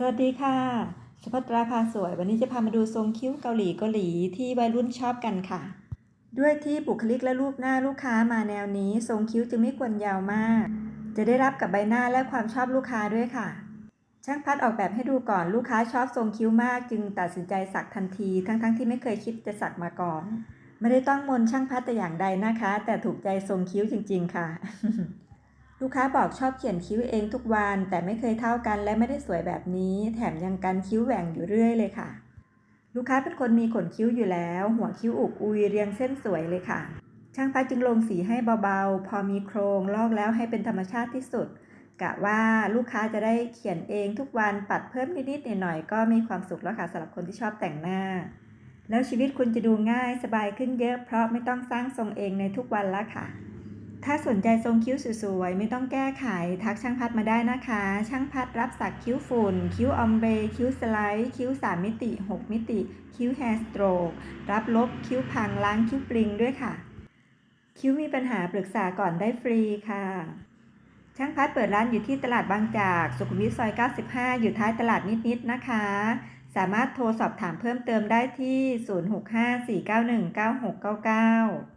สวัสดีค่ะสุภัตราพาสวย วันนี้จะพามาดูทรงคิ้วเกาหลีเกาหลีที่วัยรุ่นชอบกันค่ะ ด้วยที่บุคลิกและรูปหน้าลูกค้ามาแนวนี้ ทรงคิ้วจึงไม่ควรยาวมาก จะได้รับกับใบหน้าและความชอบลูกค้าด้วยค่ะ ช่างพัดออกแบบให้ดูก่อนลูกค้าชอบทรงคิ้วมาก จึงตัดสินใจสักทันที ทั้งๆทที่ไม่เคยคิดจะสักมาก่อน ไม่ได้ต้องมนช่างพัดแต่อย่างใดนะคะ แต่ถูกใจทรงคิ้วจริง ๆ ค่ะ ลูกค้าบอกชอบเขียนคิ้วเองทุกวัน แต่ไม่เคยเท่ากันและไม่ได้สวยแบบนี้ แถมยังกันคิ้วแหว่งอยู่เรื่อยเลยค่ะ ลูกค้าเป็นคนมีขนคิ้วอยู่แล้ว หัวคิ้วอุกอุยเรียงเส้นสวยเลยค่ะ ช่างพัดจึงลงสีให้เบาๆ พอมีโครงลอกแล้วให้เป็นธรรมชาติที่สุด กะว่าลูกค้าจะได้เขียนเองทุกวันปัดเพิ่มนิดๆหน่อยๆก็มีความสุขแล้วค่ะสำหรับคนที่ชอบแต่งหน้า แล้วชีวิตคุณจะดูง่ายสบายขึ้นเยอะเพราะไม่ต้องสร้างทรงเองในทุกวันละค่ะ ถ้าสนใจทรงคิ้วสวยๆ ไม่ต้องแก้ไข ทักช่างพัดมาได้นะคะ ช่างพัดรับสักคิ้วฝุ่น คิ้วออมเบรคิ้วสไลด์ คิ้ว 3 มิติ 6 มิติ คิ้วแฮร์สโตรก รับลบคิ้วพังล้างคิ้วปริงด้วยค่ะ คิ้วมีปัญหาปรึกษาก่อนได้ฟรีค่ะ ช่างพัดเปิดร้านอยู่ที่ตลาดบางจาก สุขุมวิทซอย 95 อยู่ท้ายตลาดนิดๆ นะคะ สามารถโทรสอบถามเพิ่มเติมได้ที่ 065 491 9699